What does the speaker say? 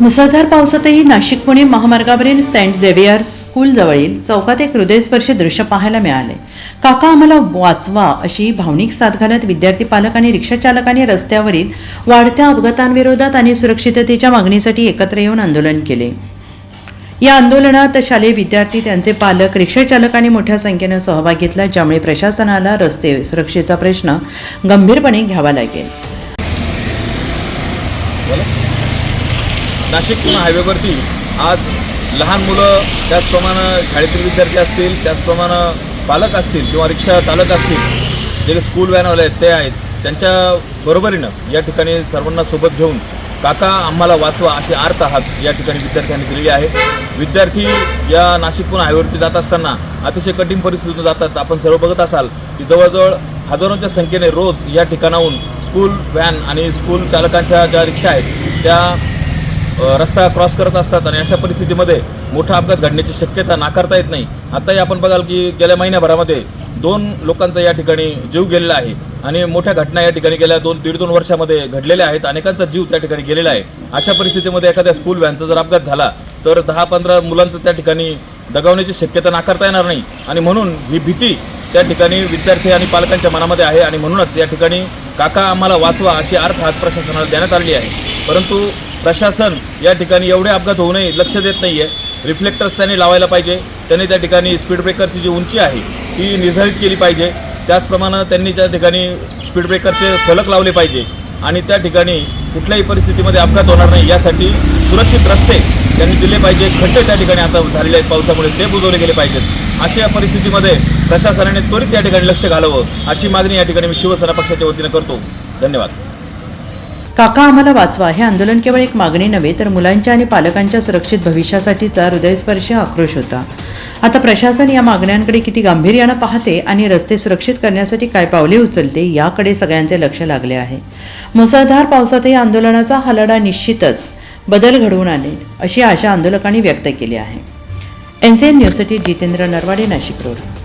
मुसळधार पावसातही नाशिक पुणे महामार्गावरील सेंट झेवियर्स स्कूलजवळील चौकात एक हृदयस्पर्शी दृश्य पाहायला मिळाले. काका आम्हाला वाचवा अशी भावनिक साथ घालत विद्यार्थी पालक आणि रिक्षाचालकांनी रस्त्यावरील वाढत्या अपघातांविरोधात आणि सुरक्षिततेच्या मागणीसाठी एकत्र येऊन आंदोलन केले. या आंदोलनात शालेय विद्यार्थी त्यांचे पालक रिक्षाचालकांनी मोठ्या संख्येनं सहभाग घेतला ज्यामुळे प्रशासनाला रस्ते सुरक्षेचा प्रश्न गंभीरपणे घ्यावा लागेल. नाशिक पुणे हायवेवरती आज लहान मुलं त्याचप्रमाणे शाळेतील विद्यार्थी असतील त्याचप्रमाणे पालक असतील किंवा रिक्षा चालक असतील जे स्कूल व्हॅनवाले आहेत ते आहेत त्यांच्या बरोबरीनं या ठिकाणी सर्वांना सोबत घेऊन काका आम्हाला वाचवा अशी आर्त हात या ठिकाणी विद्यार्थ्यांनी दिलेली आहे. विद्यार्थी या नाशिकहून हायवेवरती जात असताना अतिशय कठीण परिस्थितीतून जातात. आपण सर्व बघत असाल की जवळजवळ हजारोंच्या संख्येने रोज या ठिकाणाहून स्कूल व्हॅन आणि स्कूल चालकांच्या ज्या रिक्षा आहेत त्या रस्ता क्रॉस करत असतात आणि अशा परिस्थितीमध्ये मोठा अपघात घडण्याची शक्यता नाकारता येत नाही. आताही आपण बघाल की गेल्या महिन्याभरामध्ये दोन लोकांचा या ठिकाणी जीव गेलेला आहे आणि मोठ्या घटना या ठिकाणी गेल्या दोन दीड दोन वर्षामध्ये घडलेल्या आहेत. अनेकांचा जीव त्या ठिकाणी गेलेला आहे. अशा परिस्थितीमध्ये एखाद्या स्कूल व्हॅनचा जर अपघात झाला तर दहा पंधरा मुलांचं त्या ठिकाणी दगावण्याची शक्यता नाकारता येणार नाही. आणि म्हणून ही भीती त्या ठिकाणी विद्यार्थी आणि पालकांच्या मनामध्ये आहे आणि म्हणूनच या ठिकाणी काका आम्हाला वाचवा अशी अर्थ हात प्रशासनाला देण्यात आली आहे. परंतु प्रशासन या ठिकाणी एवढे अपघात होऊ नये लक्ष देत नाही आहे रिफ्लेक्टर्स त्यांनी लावायला पाहिजे. त्यांनी त्या ठिकाणी स्पीड ब्रेकरची जी उंची आहे ती निर्धारित केली पाहिजे. त्याचप्रमाणे त्यांनी त्या ठिकाणी स्पीड ब्रेकरचे फलक लावले पाहिजे. आणि त्या ठिकाणी कुठल्याही परिस्थितीमध्ये अपघात होणार नाही यासाठी सुरक्षित रस्ते त्यांनी दिले पाहिजे. खड्डे त्या ठिकाणी आता झालेले आहेत पावसामुळे ते बुजवले गेले पाहिजेत. अशा परिस्थितीमध्ये प्रशासनाने त्वरित या ठिकाणी लक्ष घालावं अशी मागणी या ठिकाणी मी शिवसेना पक्षाच्या वतीनं करतो. धन्यवाद. काका आम्हाला वाचवा. हे आंदोलन केवळ एक मागणी नव्हे तर मुलांच्या आणि पालकांच्या सुरक्षित भविष्यासाठीचा हृदयस्पर्शी आक्रोश होता. आता प्रशासन या मागण्यांकडे किती गांभीर्यानं पाहते आणि रस्ते सुरक्षित करण्यासाठी काय पावले उचलते याकडे सगळ्यांचे लक्ष लागले आहे. मुसळधार पावसातही आंदोलनाचा हलडा निश्चितच बदल घडवून आले अशी आशा आंदोलकांनी व्यक्त केली आहे. एन सी एन न्यूजसाठी जितेंद्र नरवाडे नाशिक रोड.